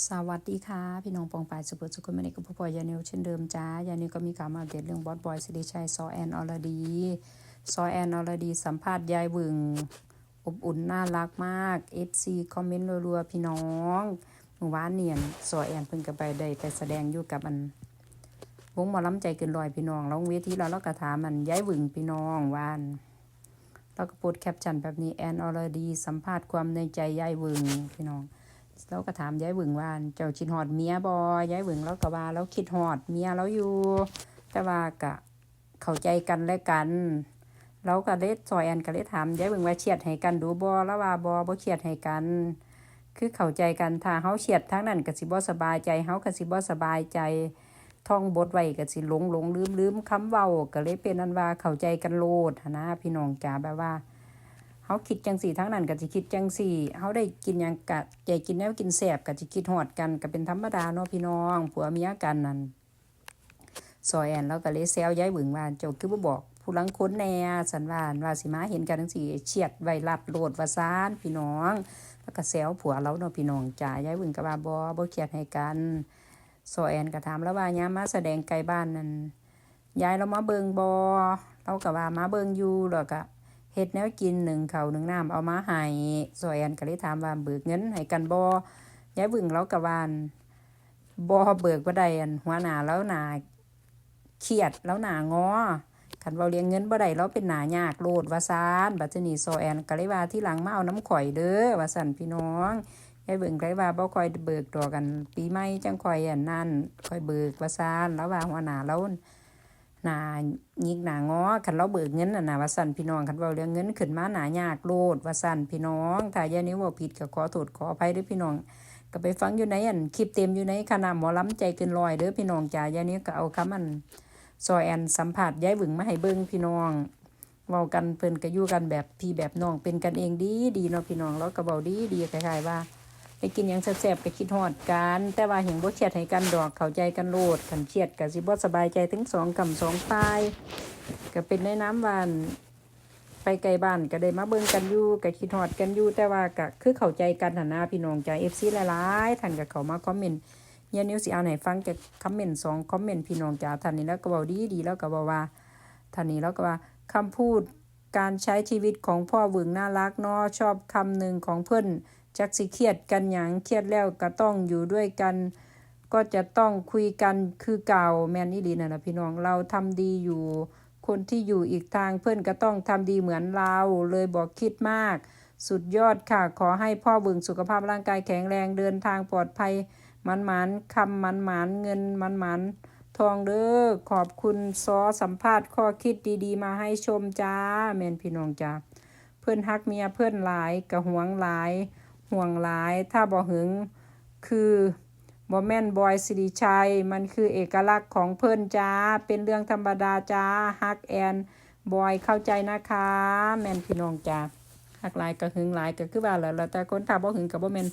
สวัสดีค่ะ พี่น้องปองปายสุขสุขมันเอกกับพ่อพอยานิวเช่นเดิมจ้ายานิวก็มีข่าวมาอัปเดตเรื่องบอสบอยสิริชัยซอแอนอรดีซอแอนอรดี สัมภาษณ์ยายหวึง อบอุ่นน่ารักมาก FC คอมเมนต์รัวๆ พี่น้องเมื่อวานเนียนซอแอนเพิ่งก็ไปได้ไปแสดงอยู่กับอันวงหมอลำใจเกินลอยพี่น้องแล้วเวทีเราเราก็ถามมันยายหวึงพี่น้องวานเราก็โพสแคปชั่นแบบนี้แอนอรดี สัมภาษณ์ความในใจยายหวึงพี่น้อง เราก็ถามยายหวึงว่าเจ้าคิดฮอดเมียบอยายหวึงเราก็ว่าเราคิดฮอดเมียเราอยู่ แต่ว่ากะเข้าใจกันและกันเราก็เลยซอยแอนก็เลยถามยายหวึงว่าเฉียดให้กันดูบอแล้วว่าบอบ่เฉียดให้กัน คือเข้าใจกันถ้าเฮาเฉียดทั้งนั้นก็สิบ่สบายใจเฮาก็สิบ่สบายใจท่องบทไว้ก็สิหลงหลงลืมลืมคำเว้าก็เลยเป็นอันว่าเข้าใจกันโลดนนะพี่น้องจ๋าแบบว่า เฮาคิดจังสี่ทั้งนั้นก็สิคิดจังสี่เฮาได้กินยังกะใจกินแนวกินแซ่บก็สิคิดฮอดกันก็เป็นธรรมดาเนาะพี่น้องผัวเมียกันนั่นซอยแอนแล้วก็เลยแซวย้ายหึงว่าเจ้าคือบ่บอก ผู้ลังค้นแน่สันว่าว่าสิมาเห็นกันจังสี่เฉียดไว้ลัดโลดว่าซานพี่น้อง แล้วก็แซวผัวเราเนาะพี่น้องจ้าย้ายหึงก็ว่าบ่บ่เครียดให้กันซอยแอนก็ถามแล้วว่ายามมาแสดงไกลบ้านนั่นย้ายเรามาเบิงบ่เราก็ว่ามาเบิงอยู่แล้วก็ เฮ็ดแนวกินหนึ่งเขาหนึ่งน้ำเอามาให้ซอยแอนก็เลยถามว่าเบิกเงินให้กันบ่ยายบึงเรากะวานบ่เบิกบ่ได้อันหัวหน้าแล้วหน้าเครียดแล้วหน้างอคันเว้าเลี้ยงเงินบ่ได้เราเป็นหน้ายากโลดวาซานบัดทีนี้ซแอนก็เลยว่าที่หลังมาเอาน้ำข่อยเด้อว่าสั่นพี่น้องยายเบิ่งก็เลว่าบ่ค่อยเบิกดอกกัน ปีใหม่จังค่อยอันนั่นค่อยเบิกวาซานแล้วว่าหัวหน้าเรา หนายิกหนางอคันเราเบิกเงินน่ะนะว่าสั่นพี่น้องคันเราเรื่องเงินขึ้นมาหนายากโลดว่าสั่นพี่น้องถ้ายานิ้ว่าผิดก็ขอโทษขออภัยด้อพี่น้อง ก็ไปฟังอยู่ในอันคลิปเต็มอยู่ในคณะหมอลำใจเกินร้อยเด้อพี่น้องจ้ายานิ้ก็เอาคำอันซอยแอนสัมผัสย้ายหวึงมาให้เบิ่งพี่น้องเว้ากันเพิ่นก็อยู่กันแบบพี่แบบน้องเป็นกันเองดีดีเนาะพี่น้องแล้วก็เว้าดีดีคล้ายๆว่า ไปกินหยังแซ่บๆก็คิดฮอดกัน แต่ว่าเห็นบ่เครียดให้กันดอกเข้าใจกันโลดคันเครียดก็สิบ่สบายใจถึงสองกำสองปลายก็เป็นในน้ำวานไปไกลบ้านก็ได้มาเบิ่งกันอยู่ก็คิดฮอดกันอยู่แต่ว่าก็คือเข้าใจกันหั่นนะพี่น้องใจ้า FC หลายๆท่านก็เข้ามาคอมเมนต์ยานิวสิอ่านให้ฟังจากคอมเมนต์สองคอมเมนต์พี่น้องจ้าท่านนี้แล้วก็เว้าดีๆแล้วก็บอกว่าท่านนี้แล้วก็ว่าคำพูดการใช้ชีวิตของพ่อวึงน่ารักเนาะชอบคำหนึ่งของเพื่อน จักสิเครียดกันหยังเครียดแล้วก็ต้องอยู่ด้วยกัน ก็จะต้องคุยกันคือเก่าแมนนี่ดีนะนะพี่น้องเราทำดีอยู่ คนที่อยู่อีกทางเพื่อนก็ต้องทำดีเหมือนเราเลยบอกคิดมาก สุดยอดค่ะ ขอให้พ่อบึงสุขภาพร่างกายแข็งแรงเดินทางปลอดภัยมันหมันคำมันหมันเงินมันหมันทองเด้อขอบคุณซอสัมภาษณ์ข้อคิดดีๆ มาให้ชมจ้าแมนพี่น้องจ้าเพื่อนฮักเมียเพื่อนหลายกระหวงหลาย ห่วงหลาย ถ้าบ่หึง คือบ่แม่นบอยสิริชัย มันคือเอกลักษณ์ของเพิ่นจ้า เป็นเรื่องธรรมดาจ้าฮักแอนบอยเข้าใจนะคะ แม่นพี่น้องจ้าฮักหลายก็หึงหลายก็คือว่าแล้วแต่คนถ้าบ่หึงก็บ่แม่น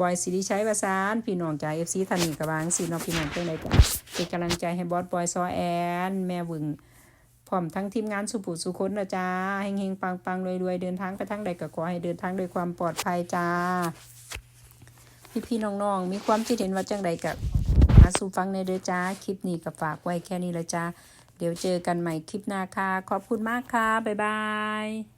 บอยสิริชัยว่าซานพี่น้องจ้า FC ท่านนี้ก็วางสิเนาะพี่น้องจังไดจ้ะเป็นกำลังใจให้บอสบอยซอแอน แม่หวึง พร้อมทั้งทีมงานสุภูสุคนนะจ้าเฮงๆปังๆรวยๆเดินทางไปทางใดก็ขอให้เดินทางโดยความปลอดภัยจ้า พี่ๆน้องๆ มีความคิดเห็นว่าจังใดกับมาสู่ฟังในเด้อจ้าคลิปนี้ก็ฝากไว้แค่นี้ละจ้าเดี๋ยวเจอกันใหม่คลิปหน้าค่ะ ขอบคุณมากค่ะ บ๊ายบาย